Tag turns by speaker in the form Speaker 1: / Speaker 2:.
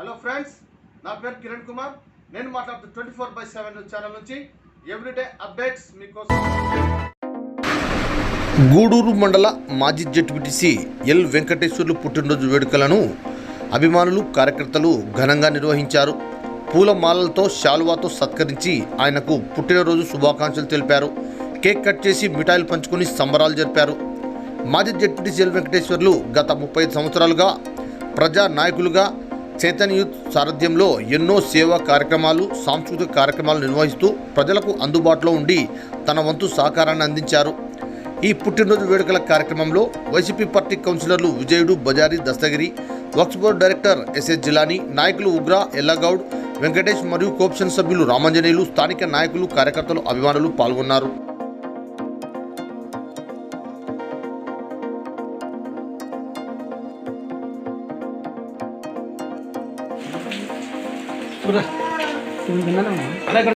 Speaker 1: Hello friends నా పేరు కిరణ్ కుమార్. నేను మాట్లాడుతూ twenty four by seven channel నుంచి ఎవ్రీడే అప్డేట్స్ మీకోసం. గూడూరు మండల మాజీ జడ్పీటీసీ ఎల్ వెంకటేశ్వర్లు పుట్టినరోజు వేడుకలను అభిమానులు కార్యకర్తలు ఘనంగా నిర్వహించారు. పూలమాలలతో శాలువాతో సత్కరించి ఆయనకు పుట్టినరోజు శుభాకాంక్షలు తెలిపారు. కేక్ కట్ చేసి మిఠాయిలు పంచుకొని సంబరాలు జరిపారు. మాజీ జడ్పీటీసీ ఎల్ వెంకటేశ్వర్లు గత ముప్పై సంవత్సరాలుగా ప్రజా నాయకులుగా చైతన్య యూత్ సారథ్యంలో ఎన్నో సేవా కార్యక్రమాలు సాంస్కృతిక కార్యక్రమాలు నిర్వహిస్తూ ప్రజలకు అందుబాటులో ఉండి తన వంతు సహకారాన్ని అందించారు. ఈ పుట్టినరోజు వేడుకల కార్యక్రమంలో వైసీపీ పార్టీ కౌన్సిలర్లు Vijayudu Bazari Dastagiri Waqf board director SS Jilani నాయకులు ఉగ్ర ఎల్లగౌడ్ వెంకటేష్ మరియు కోప్షన్ సభ్యులు రామాంజనేయులు స్థానిక నాయకులు కార్యకర్తలు అభిమానులు పాల్గొన్నారు.
Speaker 2: తిన్నాను